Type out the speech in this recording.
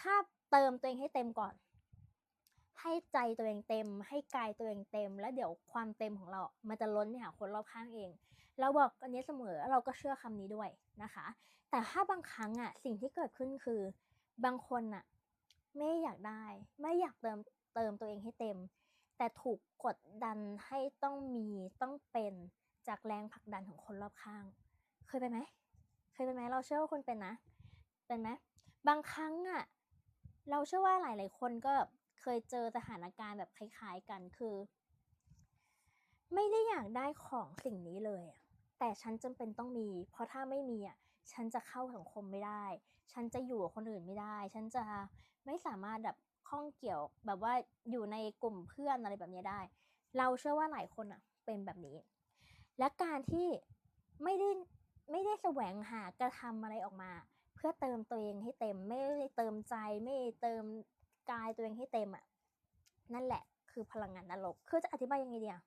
ถ้าเติมตัวเองให้เต็มก่อน ให้ใจตัวเองเต็ม ให้กายตัวเองเต็ม แล้วเดี๋ยวความเต็มของเรา มันจะล้นไปหาคนรอบข้างเอง เราบอกอันนี้เสมอเราก็เชื่อคำนี้ด้วยนะคะ แต่ถ้าบางครั้งอะสิ่งที่เกิดขึ้นคือบางคนอะไม่อยากได้ ไม่อยากเติมเติมตัวเองให้เต็ม แต่ถูกกดดันให้ต้องมีต้องเป็นจากแรงผลักดันของคนรอบข้าง เคยไปนไหม เคยเป็นไหมเราเชื่อว่าคนเป็นนะ เป็นไหมบางครั้งอะ เราเชื่อว่าหลาย ๆ คนก็เคยเจอสถานการณ์แบบคล้าย ๆ กันคือ ไม่ได้อยากได้ของสิ่งนี้เลยแต่ฉันจำเป็นต้องมี เพราะถ้าไม่มีอะฉันจะเข้าสังคมไม่ได้ ฉันจะอยู่กับคนอื่นไม่ได้ ฉันจะไม่สามารถแบบข้องเกี่ยวแบบว่าอยู่ในกลุ่มเพื่อนอะไรแบบนี้ได้ เราเชื่อว่าหลายคนอะ เป็นแบบนี้ และการที่ไม่ได้ไม่ได้แสวงหากระทำอะไรออกมา เพื่อเติมตัวเองให้เต็ม ไม่ได้เติมใจไม่เติมกายตัวเองให้เต็มอะนั่นแหละคือพลังงานนรกคือจะอธิบายยังไงเดีอะ